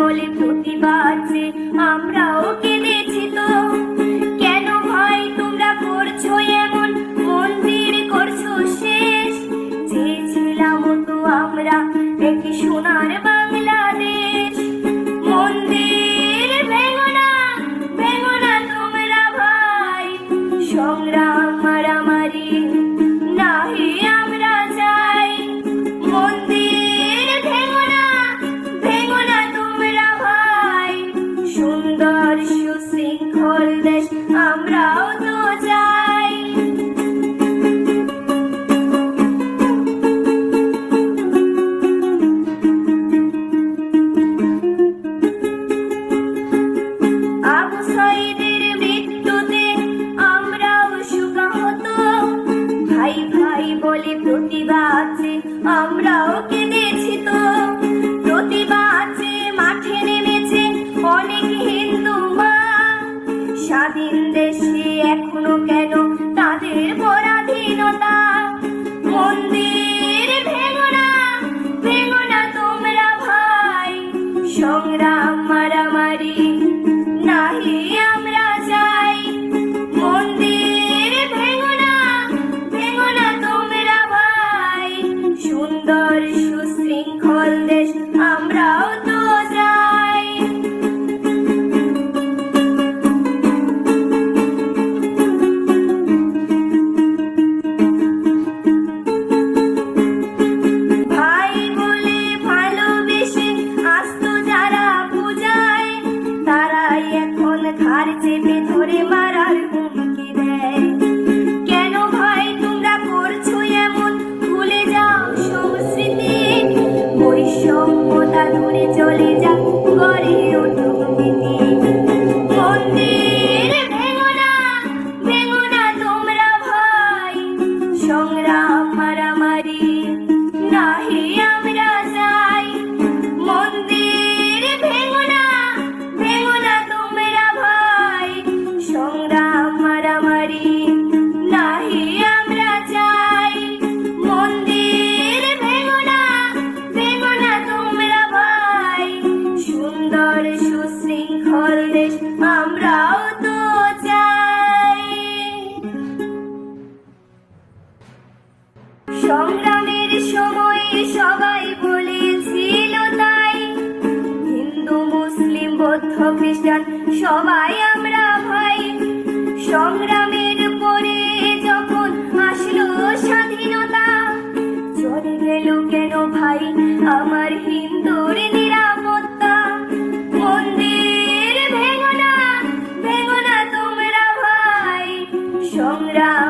বলে প্রতিবাদ যে আমরাও কেঁদেছি তো। কেন ভাই তোমরা করছ এমন? মন্দির করছ শেষ। চেয়েছিলাম তো আমরা, দেখি সোনার সুন্দর সুশৃঙ্খল দেশ আমরাও তো চাই। আবু মৃত্যুতে আমরাও ভাই ভাই বলে আমরাও কেঁদেছি স্বাধীন দেশে এখনও কেন তাদের পরাধীনতা? মন্দির ভেঙো না ভেঙো না তোমরা ভাই। সংগ্রাম মারামারি নাহি আমরা চাই। মন্দির ভেঙো না তোমরা ভাই। সুন্দর ধরে মারার হুমকি দেয়। কেন ভাই, তোমরা করছ এমন? ভুলে যাও সংস্কৃতি বৈষম্যতা দূরে চলে যা গড়ে উঠুক সংগ্রামের সময় সবাই বলেছিল তাই। হিন্দু, মুসলিম, বৌদ্ধ, খ্রিস্টান, সবাই আমরা ভাই। সংগ্রামের পরে যখন আসলো স্বাধীনতা, চলে গেল কেন ভাই আমার হিন্দুর নিরাপত্তা? মন্দির ভেঙো না ভেঙো না তোমরা ভাই। সংগ্রাম